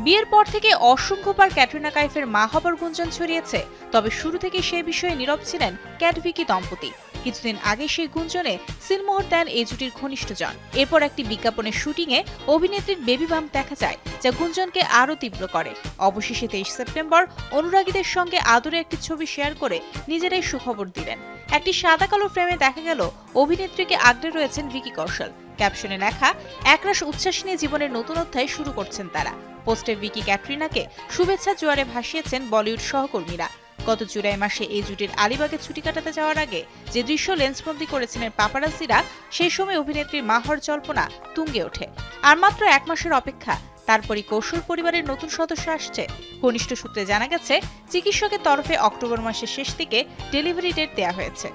বিয়ের পর থেকে অসংখ্যবার ক্যাটরিনা কাইফের মা হবার গুঞ্জন ছড়িয়েছে। তবে শুরু থেকে সে বিষয়ে নীরব ছিলেন ক্যাটভিকি দম্পতি। কিছুদিন আগে সেই গুঞ্জনে সিলমোহর দেন এই জুটির ঘনিষ্ঠজন এরপর একটি বিজ্ঞাপনের শুটিংয়ে অভিনেত্রীর বেবি বাম দেখা যায়, যা গুঞ্জনকে আরও তীব্র করে। অবশেষে তেইশ সেপ্টেম্বর অনুরাগীদের সঙ্গে আদরে একটি ছবি শেয়ার করে নিজেরাই সুখবর দিলেন। একটি সাদা কালো ফ্রেমে দেখা গেল, অভিনেত্রীকে আগলে রয়েছেন ভিকি কৌশল। ক্যাপশনে লেখা, একরাশ উচ্ছ্বাস নিয়ে জীবনের নতুন অধ্যায় শুরু করছেন তারা। পোস্টে ভিকি ক্যাটরিনাকে শুভেচ্ছা জোয়ারে ভাসিয়েছেন বলিউড সহকর্মীরা। গত জুলাই মাসে এই জুটির আলিবাগে ছুটি কাটাতে যাওয়ার আগে যে দৃশ্য লেন্সবন্দি করেছিলেন পাপারাসিরা সেই সময় অভিনেত্রী মাহর জল্পনা তুঙ্গে ওঠে। আর মাত্র এক মাসের অপেক্ষা, তারপরই কৌশল পরিবারের নতুন সদস্য আসছে। কনিষ্ঠ সূত্রে জানা গেছে, চিকিৎসকের তরফে অক্টোবর মাসের শেষ দিকে ডেলিভারি ডেট দেওয়া হয়েছে।